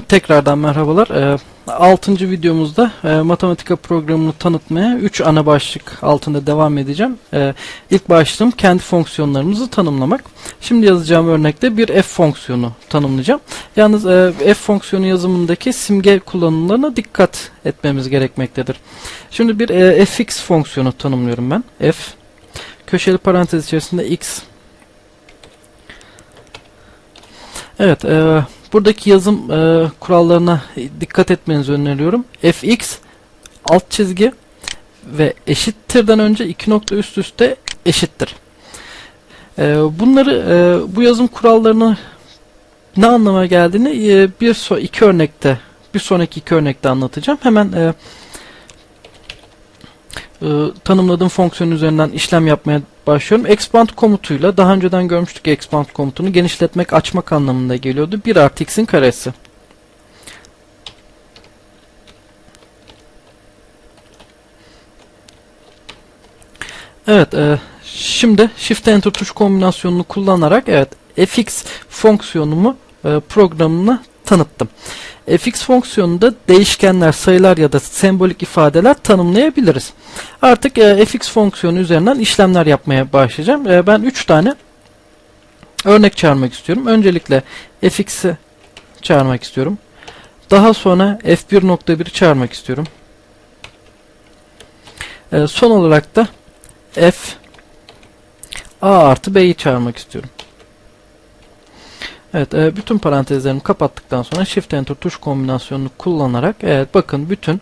Tekrardan merhabalar. 6. videomuzda e, matematika programını tanıtmaya 3 ana başlık altında devam edeceğim. E, ilk başlığım kendi fonksiyonlarımızı tanımlamak. Şimdi yazacağım örnekte bir f fonksiyonu tanımlayacağım. Yalnız e, f fonksiyonu yazımındaki simge kullanımlarına dikkat etmemiz gerekmektedir. Şimdi bir e, fx fonksiyonu tanımlıyorum ben. f köşeli parantez içerisinde x Evet, e, buradaki yazım e, kurallarına dikkat etmenizi öneriyorum. fx alt çizgi ve eşittirden önce iki nokta üst üste eşittir. E, bunları e, bu yazım kurallarını ne anlama geldiğini e, bir so iki örnekte bir sonraki iki örnekte anlatacağım. Hemen e, e, tanımladığım fonksiyon üzerinden işlem yapmaya başlıyorum. Expand komutuyla daha önceden görmüştük expand komutunu genişletmek açmak anlamında geliyordu. 1 artı x'in karesi. Evet, e, şimdi Shift Enter tuş kombinasyonunu kullanarak evet fx fonksiyonumu e, programına tanıttım. fx fonksiyonunda değişkenler, sayılar ya da sembolik ifadeler tanımlayabiliriz. Artık e, fx fonksiyonu üzerinden işlemler yapmaya başlayacağım. E, ben 3 tane örnek çağırmak istiyorum. Öncelikle fx'i çağırmak istiyorum. Daha sonra f1.1'i çağırmak istiyorum. E, son olarak da f a artı b'yi çağırmak istiyorum. Evet, e, bütün parantezlerimi kapattıktan sonra Shift Enter tuş kombinasyonunu kullanarak evet bakın bütün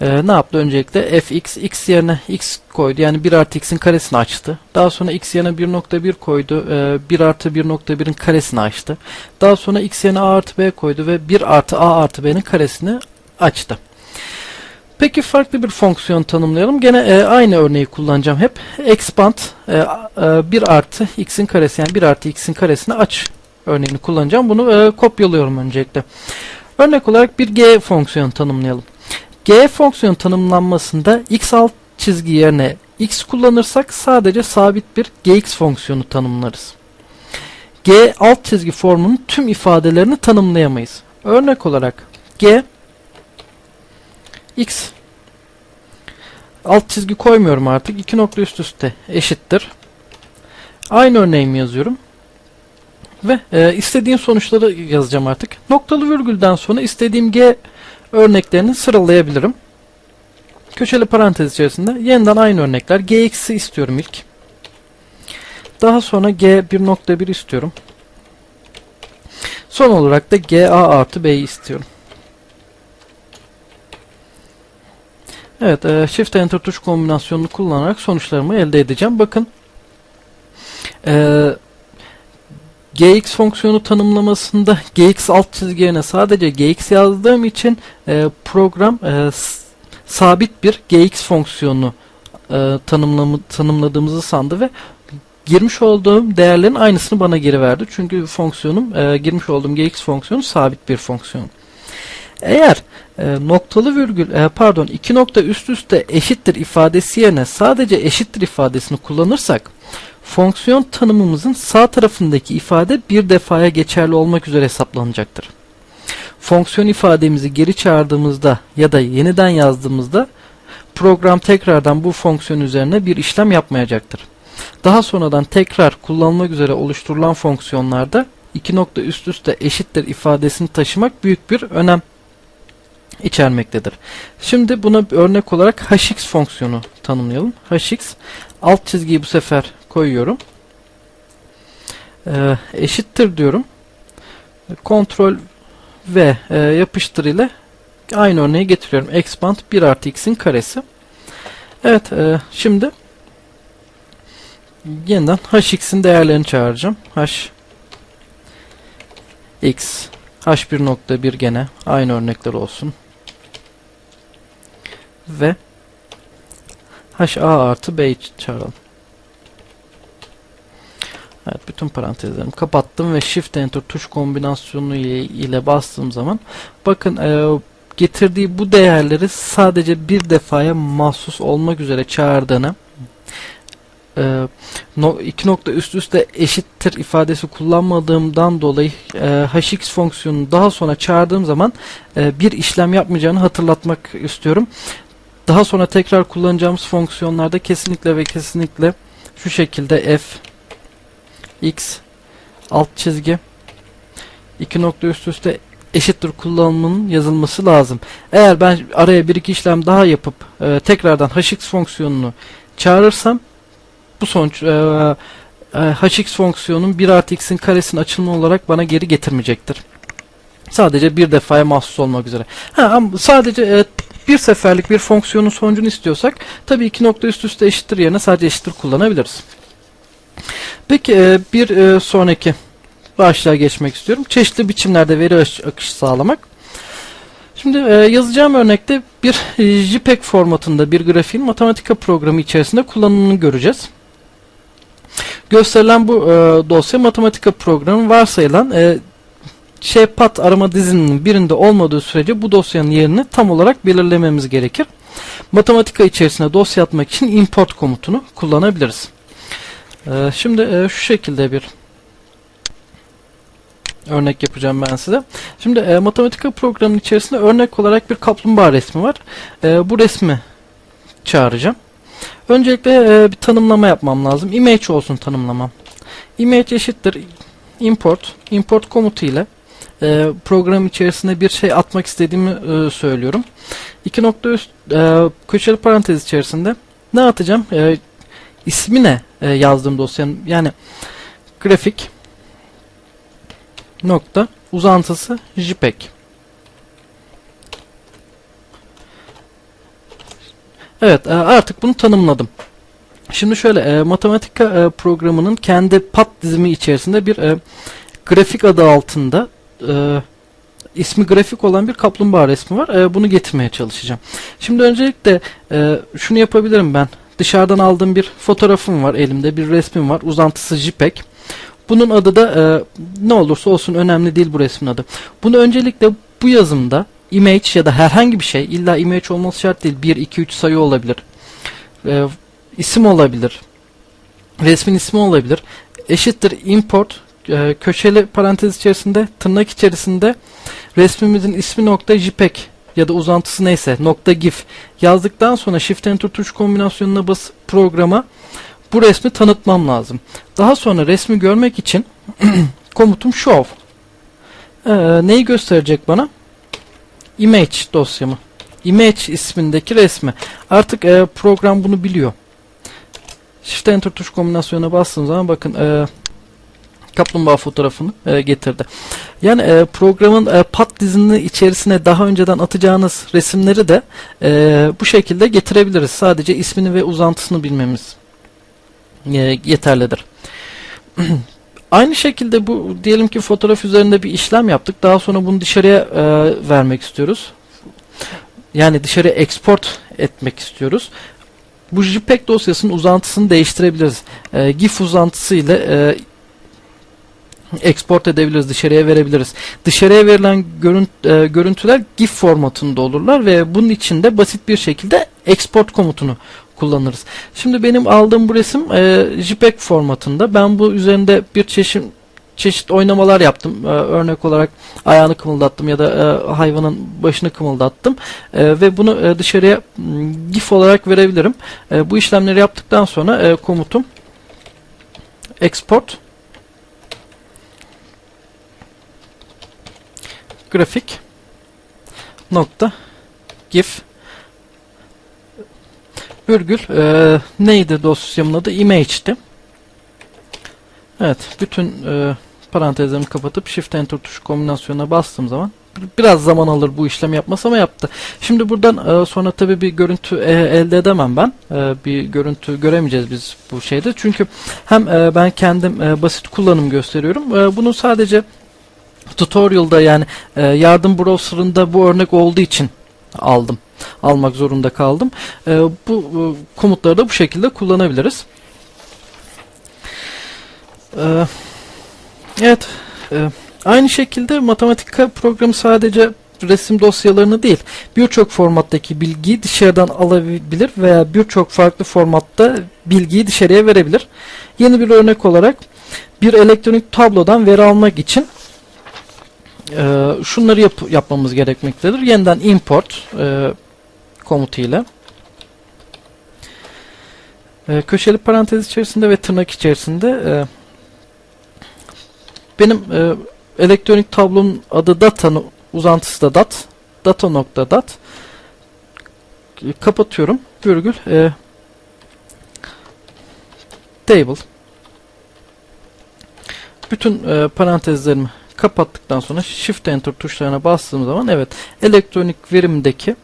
e, ne yaptı? Öncelikle fx x yerine x koydu. Yani 1 artı x'in karesini açtı. Daha sonra x yerine 1.1 koydu. E, 1 artı 1.1'in karesini açtı. Daha sonra x yerine a artı b koydu ve 1 artı a artı b'nin karesini açtı. Peki farklı bir fonksiyon tanımlayalım. Gene e, aynı örneği kullanacağım hep. Expand e, e, 1 artı x'in karesi yani 1 artı x'in karesini aç örneğini kullanacağım. Bunu e, kopyalıyorum öncelikle. Örnek olarak bir g fonksiyonu tanımlayalım. g fonksiyon tanımlanmasında x alt çizgi yerine x kullanırsak sadece sabit bir gx fonksiyonu tanımlarız. g alt çizgi formunun tüm ifadelerini tanımlayamayız. Örnek olarak g x alt çizgi koymuyorum artık. iki nokta üst üste eşittir. Aynı örneğimi yazıyorum. Ve e, istediğim sonuçları yazacağım artık. Noktalı virgülden sonra istediğim G örneklerini sıralayabilirim. Köşeli parantez içerisinde yeniden aynı örnekler. Gx'i istiyorum ilk. Daha sonra G 1.1 istiyorum. Son olarak da GA artı B'yi istiyorum. Evet, e, Shift Enter tuş kombinasyonunu kullanarak sonuçlarımı elde edeceğim. Bakın, e, gx fonksiyonu tanımlamasında gx alt çizgi yerine sadece gx yazdığım için e, program e, sabit bir gx fonksiyonu e, tanımladığımızı sandı ve girmiş olduğum değerlerin aynısını bana geri verdi. Çünkü fonksiyonum e, girmiş olduğum gx fonksiyonu sabit bir fonksiyon. Eğer e, noktalı virgül e, pardon iki nokta üst üste eşittir ifadesi yerine sadece eşittir ifadesini kullanırsak fonksiyon tanımımızın sağ tarafındaki ifade bir defaya geçerli olmak üzere hesaplanacaktır. Fonksiyon ifademizi geri çağırdığımızda ya da yeniden yazdığımızda program tekrardan bu fonksiyon üzerine bir işlem yapmayacaktır. Daha sonradan tekrar kullanılmak üzere oluşturulan fonksiyonlarda iki nokta üst üste eşittir ifadesini taşımak büyük bir önem içermektedir. Şimdi buna bir örnek olarak hx fonksiyonu tanımlayalım. hx alt çizgiyi bu sefer koyuyorum. Ee, eşittir diyorum. Kontrol V e, yapıştır ile aynı örneği getiriyorum. Expand 1 artı x'in karesi. Evet e, şimdi yeniden hx'in değerlerini çağıracağım. h x h1.1 gene aynı örnekler olsun. Ve ha artı b çağıralım. Evet bütün parantezlerimi kapattım ve Shift Enter tuş kombinasyonu ile bastığım zaman bakın e, getirdiği bu değerleri sadece bir defaya mahsus olmak üzere çağırdığını e, no, iki nokta üst üste eşittir ifadesi kullanmadığımdan dolayı e, hx fonksiyonunu daha sonra çağırdığım zaman e, bir işlem yapmayacağını hatırlatmak istiyorum. Daha sonra tekrar kullanacağımız fonksiyonlarda kesinlikle ve kesinlikle şu şekilde f x alt çizgi iki nokta üst üste eşittir kullanımının yazılması lazım. Eğer ben araya bir iki işlem daha yapıp e, tekrardan hx fonksiyonunu çağırırsam bu sonuç e, e, hx fonksiyonun 1 artı x'in karesinin açılımı olarak bana geri getirmeyecektir. Sadece bir defaya mahsus olmak üzere. Ha, ama sadece e, bir seferlik bir fonksiyonun sonucunu istiyorsak tabii iki nokta üst üste eşittir yerine sadece eşittir kullanabiliriz. Peki e, bir e, sonraki başlığa geçmek istiyorum. Çeşitli biçimlerde veri akışı sağlamak. Şimdi e, yazacağım örnekte bir JPEG formatında bir grafiğin matematika programı içerisinde kullanımını göreceğiz. Gösterilen bu dosya matematika programı varsayılan şpat arama dizinin birinde olmadığı sürece bu dosyanın yerini tam olarak belirlememiz gerekir. Matematika içerisine dosya atmak için import komutunu kullanabiliriz. E, şimdi e, şu şekilde bir örnek yapacağım ben size. Şimdi e, matematika programının içerisinde örnek olarak bir kaplumbağa resmi var. E, bu resmi çağıracağım. Öncelikle bir tanımlama yapmam lazım. Image olsun tanımlamam. Image eşittir import. Import komutu ile e, program içerisinde bir şey atmak istediğimi e, söylüyorum. İki nokta üst e, köşeli parantez içerisinde ne atacağım? E, ismi ne e, yazdığım dosyanın yani grafik nokta uzantısı JPEG. Evet e, artık bunu tanımladım. Şimdi şöyle e, matematika e, programının kendi pat dizimi içerisinde bir e, grafik adı altında e, ismi grafik olan bir kaplumbağa resmi var. E, bunu getirmeye çalışacağım. Şimdi öncelikle e, şunu yapabilirim ben. Dışarıdan aldığım bir fotoğrafım var elimde. Bir resmim var. Uzantısı JPEG. Bunun adı da e, ne olursa olsun önemli değil bu resmin adı. Bunu öncelikle bu yazımda image ya da herhangi bir şey illa image olması şart değil. 1, 2, 3 sayı olabilir. E, isim olabilir. Resmin ismi olabilir. Eşittir import e, köşeli parantez içerisinde tırnak içerisinde resmimizin ismi nokta jpeg ya da uzantısı neyse nokta gif yazdıktan sonra shift enter tuş kombinasyonuna bas programa bu resmi tanıtmam lazım. Daha sonra resmi görmek için komutum show. Ee, neyi gösterecek bana? Image dosyamı. Image ismindeki resmi. Artık e, program bunu biliyor. Shift Enter tuş kombinasyonuna bastığım zaman bakın e, kaplumbağa fotoğrafını e, getirdi. Yani e, programın e, pat dizinin içerisine daha önceden atacağınız resimleri de e, bu şekilde getirebiliriz. Sadece ismini ve uzantısını bilmemiz e, yeterlidir. Aynı şekilde bu diyelim ki fotoğraf üzerinde bir işlem yaptık. Daha sonra bunu dışarıya e, vermek istiyoruz. Yani dışarıya export etmek istiyoruz. Bu JPEG dosyasının uzantısını değiştirebiliriz. E, GIF uzantısı ile e, export edebiliriz, dışarıya verebiliriz. Dışarıya verilen e, görüntüler GIF formatında olurlar ve bunun için de basit bir şekilde export komutunu kullanırız. Şimdi benim aldığım bu resim e, JPEG formatında. Ben bu üzerinde bir çeşit çeşit oynamalar yaptım. Ee, örnek olarak ayağını kımıldattım ya da e, hayvanın başını kımıldattım. E, ve bunu e, dışarıya GIF olarak verebilirim. E, bu işlemleri yaptıktan sonra e, komutum export grafik nokta gif virgül e, neydi dosyamın adı image'ti. Evet bütün e, parantezlerimi kapatıp shift enter tuşu kombinasyonuna bastığım zaman biraz zaman alır bu işlem yapması ama yaptı. Şimdi buradan e, sonra tabii bir görüntü e, elde edemem ben. E, bir görüntü göremeyeceğiz biz bu şeyde. Çünkü hem e, ben kendim e, basit kullanım gösteriyorum. E, bunu sadece tutorial'da yani e, yardım browser'ında bu örnek olduğu için aldım. Almak zorunda kaldım. E, bu e, komutları da bu şekilde kullanabiliriz. Ee, evet. E, aynı şekilde matematika programı sadece resim dosyalarını değil birçok formattaki bilgiyi dışarıdan alabilir veya birçok farklı formatta bilgiyi dışarıya verebilir. Yeni bir örnek olarak bir elektronik tablodan veri almak için e, şunları yap yapmamız gerekmektedir. Yeniden import e, komutuyla. E, köşeli parantez içerisinde ve tırnak içerisinde e, benim e, elektronik tablonun adı data uzantısı da dat data nokta dat. E, kapatıyorum. Virgül e, table. Bütün e, parantezlerimi kapattıktan sonra shift enter tuşlarına bastığım zaman evet elektronik verimdeki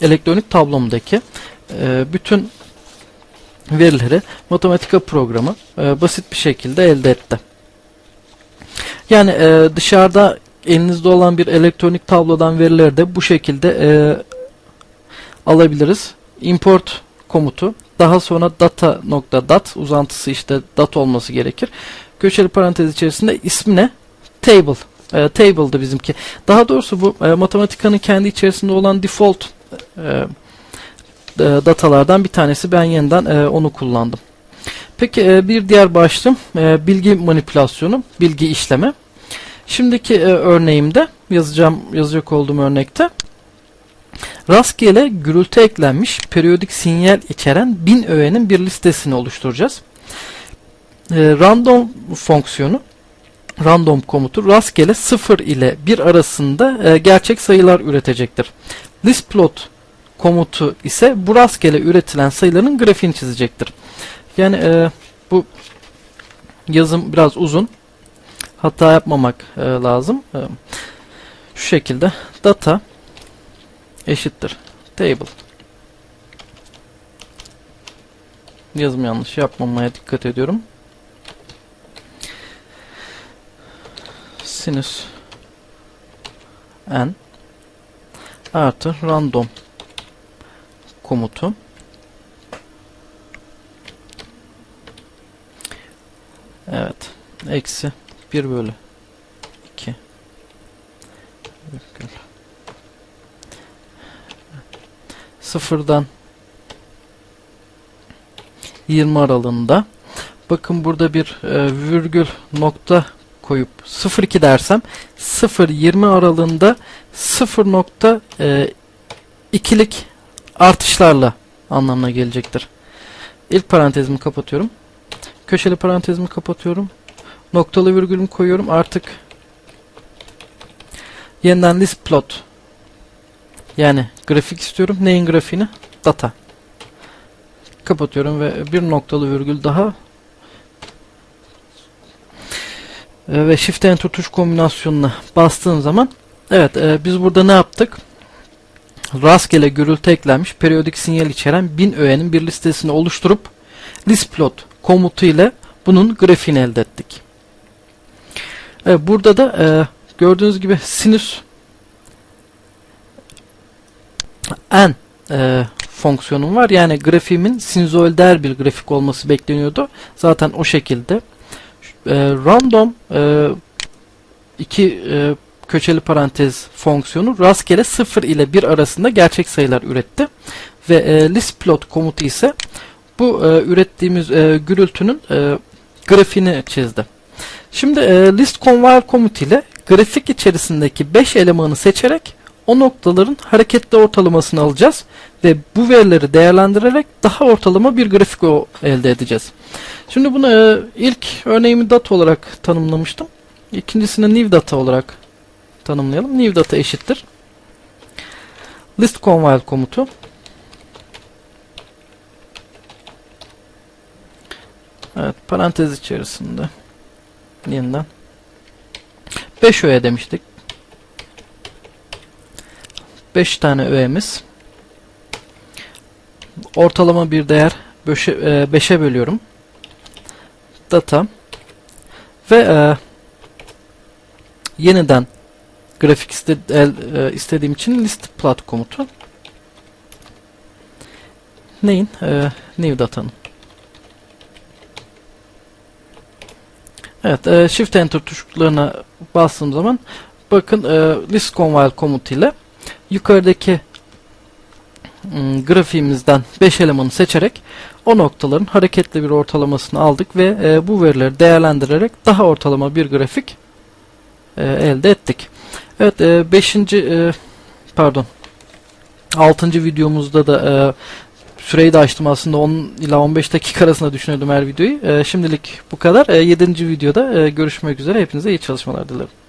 elektronik tablomdaki e, bütün verileri matematika programı e, basit bir şekilde elde etti. Yani e, dışarıda elinizde olan bir elektronik tablodan verileri de bu şekilde e, alabiliriz. Import komutu daha sonra data nokta dat uzantısı işte dat olması gerekir. Köşeli parantez içerisinde ismi ne? Table. E, table'dı bizimki. Daha doğrusu bu e, matematikanın kendi içerisinde olan default e, e, datalardan bir tanesi. Ben yeniden e, onu kullandım. Peki e, bir diğer başlığım e, bilgi manipülasyonu, bilgi işleme. Şimdiki e, örneğimde yazacağım yazacak olduğum örnekte rastgele gürültü eklenmiş periyodik sinyal içeren bin öğenin bir listesini oluşturacağız. E, random fonksiyonu random komutu rastgele 0 ile 1 arasında e, gerçek sayılar üretecektir. Listplot komutu ise bu rastgele üretilen sayıların grafiğini çizecektir. Yani e, bu yazım biraz uzun. Hata yapmamak e, lazım. E, şu şekilde data eşittir table. Yazım yanlış yapmamaya dikkat ediyorum. Sinüs n artı random komutu Evet. Eksi 1 bölü 2 virgül. Sıfırdan 20 aralığında bakın burada bir e, virgül nokta koyup 0,2 dersem 0-20 aralığında 0.2'lik artışlarla anlamına gelecektir. İlk parantezimi kapatıyorum. Köşeli parantezimi kapatıyorum. Noktalı virgülümü koyuyorum. Artık yeniden list plot yani grafik istiyorum. Neyin grafiğini? Data. Kapatıyorum ve bir noktalı virgül daha e, ve Shift Enter tuş kombinasyonuna bastığım zaman evet e, biz burada ne yaptık? Rastgele gürültü eklenmiş periyodik sinyal içeren bin öğenin bir listesini oluşturup listplot komutu ile bunun grafiğini elde ettik. Evet, burada da e, gördüğünüz gibi sinüs n e, fonksiyonum var. Yani grafiğimin sinüzoidal bir grafik olması bekleniyordu. Zaten o şekilde. E, random e, iki e, köşeli parantez fonksiyonu rastgele 0 ile 1 arasında gerçek sayılar üretti. Ve e, listplot komutu ise bu e, ürettiğimiz e, gürültünün e, grafiğini çizdi. Şimdi e, list conval komutu ile grafik içerisindeki 5 elemanı seçerek o noktaların hareketli ortalamasını alacağız ve bu verileri değerlendirerek daha ortalama bir grafik elde edeceğiz. Şimdi bunu e, ilk örneğimi data olarak tanımlamıştım. İkincisini new data olarak tanımlayalım. New data eşittir. List conval komutu Evet parantez içerisinde yeniden 5 öğe demiştik. 5 tane öğemiz ortalama bir değer 5'e bölüyorum. Data ve e, yeniden grafik iste, el, e, istediğim için list plot komutu neyin? E, new data'nın. Evet, e, Shift Enter tuşlarına bastığım zaman bakın e, list conval komutuyla yukarıdaki ım, grafiğimizden 5 elemanı seçerek o noktaların hareketli bir ortalamasını aldık ve e, bu verileri değerlendirerek daha ortalama bir grafik e, elde ettik. Evet 5. pardon 6. videomuzda da e, süreyi de açtım aslında 10 ila 15 dakika arasında düşünüyordum her videoyu. E, şimdilik bu kadar. 7. videoda e, görüşmek üzere. Hepinize iyi çalışmalar dilerim.